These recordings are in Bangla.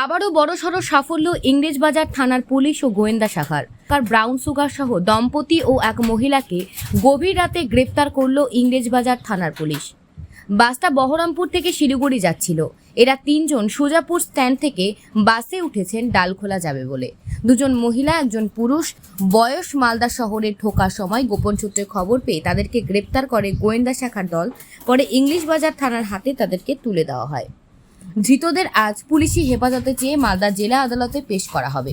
আবারও বড়সড় সাফল্য ইংরেজবাজার থানার পুলিশ ও গোয়েন্দা শাখার। কার ব্রাউন সুগার সহ দম্পতি ও এক মহিলাকে গভীর রাতে গ্রেপ্তার করল ইংরেজবাজার থানার পুলিশ। বাসটা বহরমপুর থেকে শিলিগুড়ি যাচ্ছিল। এরা তিনজন সুজাপুর স্ট্যান্ড থেকে বাসে উঠেছেন ডালখোলা যাবে বলে। দুজন মহিলা, একজন পুরুষ, বয়স মালদা শহরে ঢোকার সময়। গোপন সূত্রে খবর পেয়ে তাদেরকে গ্রেপ্তার করে গোয়েন্দা শাখার দল। পরে ইংলিশ বাজার থানার হাতে তাদেরকে তুলে দেওয়া হয়। ধৃতদের আজ পুলিশি হেফাজতে চেয়ে মালদা জেলা আদালতে পেশ করা হবে।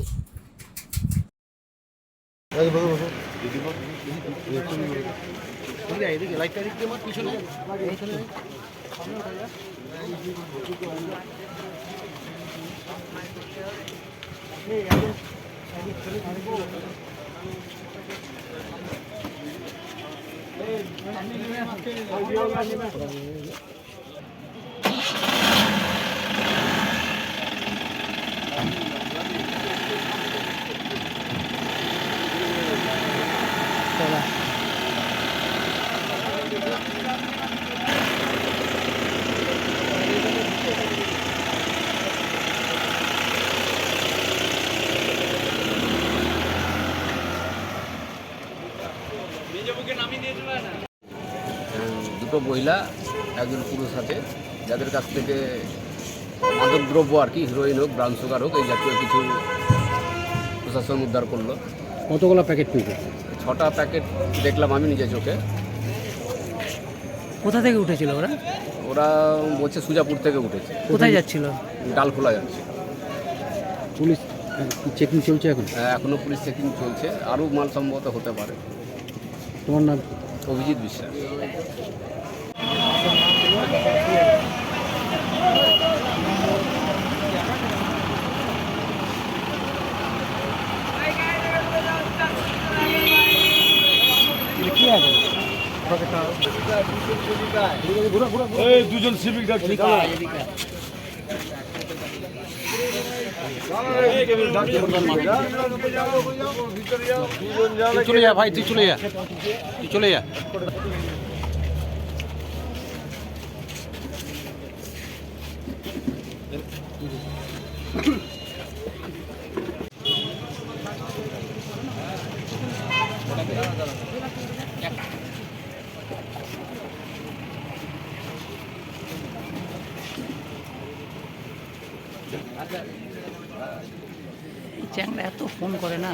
দুটো মহিলা একজন পুরুষ আছে যাদের কাছ থেকে মাদক দ্রব্য আর কি হিরোইন হোক ব্রাউন সুগার হোক এই জাতীয় কিছু প্রশাসন উদ্ধার করল। কতগুলো প্যাকেট পেয়েছে ছটা প্যাকেট দেখলাম আমি নিজে চোখে। কোথা থেকে উঠেছিল ওরা? ওরা বলছে সুজাপুর থেকে উঠেছে। কোথায় যাচ্ছিল? ডাল খোলা যাচ্ছে পুলিশ চেকিং চলছে এখন? হ্যাঁ, এখনও পুলিশ চেকিং চলছে। আরও মাল সম্ভবত হতে পারে। তোমার নাম? অভিজিৎ বিশ্বাস। দুজন সিভিক ডাকছে চলে যা ভাই তুই চলে যা তুই চলে যা এই চ্যাংরা এত ফোন করে না।